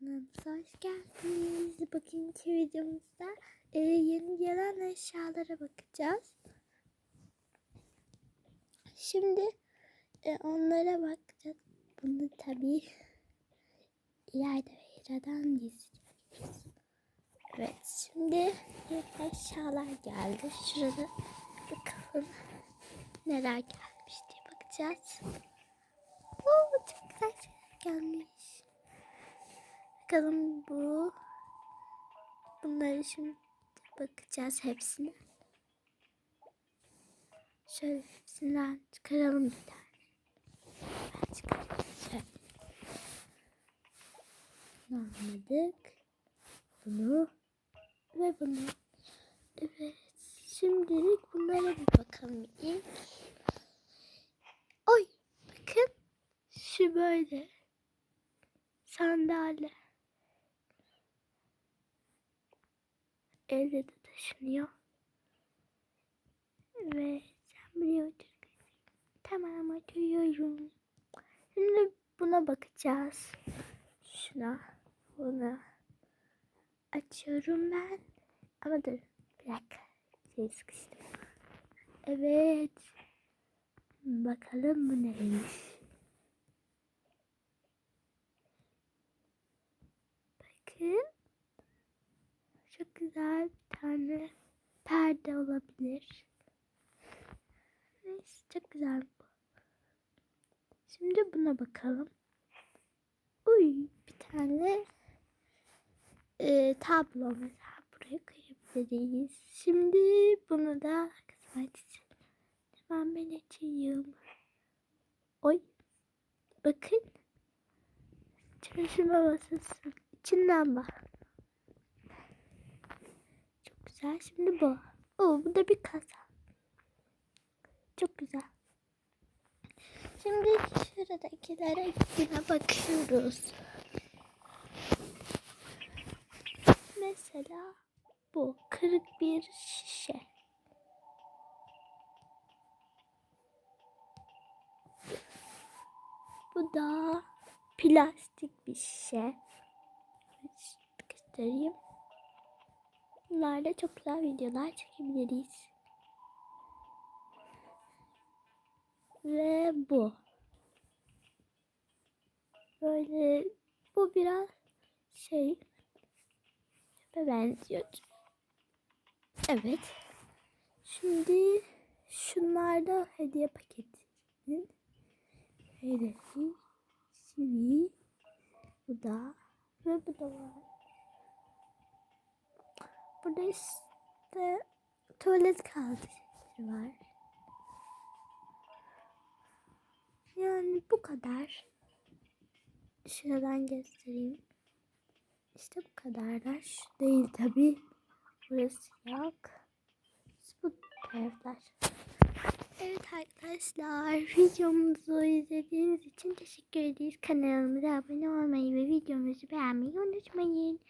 kanalımıza hoş geldiniz. Bugünkü videomuzda e, yeni gelen eşyalara bakacağız. Şimdi e, onlara bakacağız. Bunu tabii ileride Hira'dan gizleyeceğiz. Evet şimdi eşyalar geldi. Şurada bakalım neler gelmiş diye bakacağız. Oo, çok güzel şeyler gelmiş. Bakalım bu. Bunları şimdi bakacağız hepsine. Şöyle hepsinden çıkaralım bir tane. Ben çıkarayım. Şöyle. Bunu ve bunu. Evet. Şimdilik bunlara bir bakalım ilk. Oy. Bakın. Şu böyle. Sandalye. Elde de taşınıyor. Ve sen otur. Tamam oturuyorum. Şimdi buna bakacağız. Şuna. Buna. Açıyorum ben. Ama dur. Bir dakika. Şey sıkıştım. Evet. Bakalım bu neymiş. Bakın. Güzel bir tane perde olabilir. Neyse çok güzel bu. Şimdi buna bakalım. Uy bir tane e, tablo mesela buraya koyabiliriz. Şimdi bunu da açacağım. Hemen ben açayım. Oy. Bakın. Çalışma masası. İçinden bak. Güzel. Şimdi bu. Oo, bu da bir kasa. Çok güzel. Şimdi şuradakilere yine bakıyoruz. Mesela bu kırık bir şişe. Bu da plastik bir şişe. Göstereyim. Bunlarla çok güzel videolar çekebiliriz. Ve bu. Böyle bu biraz şey benziyor. Evet. Şimdi şunlar da hediye paketinin hedefi sivi bu da ve bu da var. Burada işte tuvalet kağıdı var. Yani bu kadar. Şuradan göstereyim. İşte bu kadarlar. Şu değil tabi. Burası yok. Bu taraflar. Evet arkadaşlar videomuzu izlediğiniz için teşekkür ederiz. Kanalımıza abone olmayı ve videomuzu beğenmeyi unutmayın.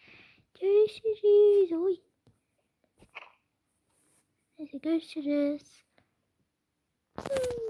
Görüşürüz. Oy. Neyse görüşürüz. Hmm.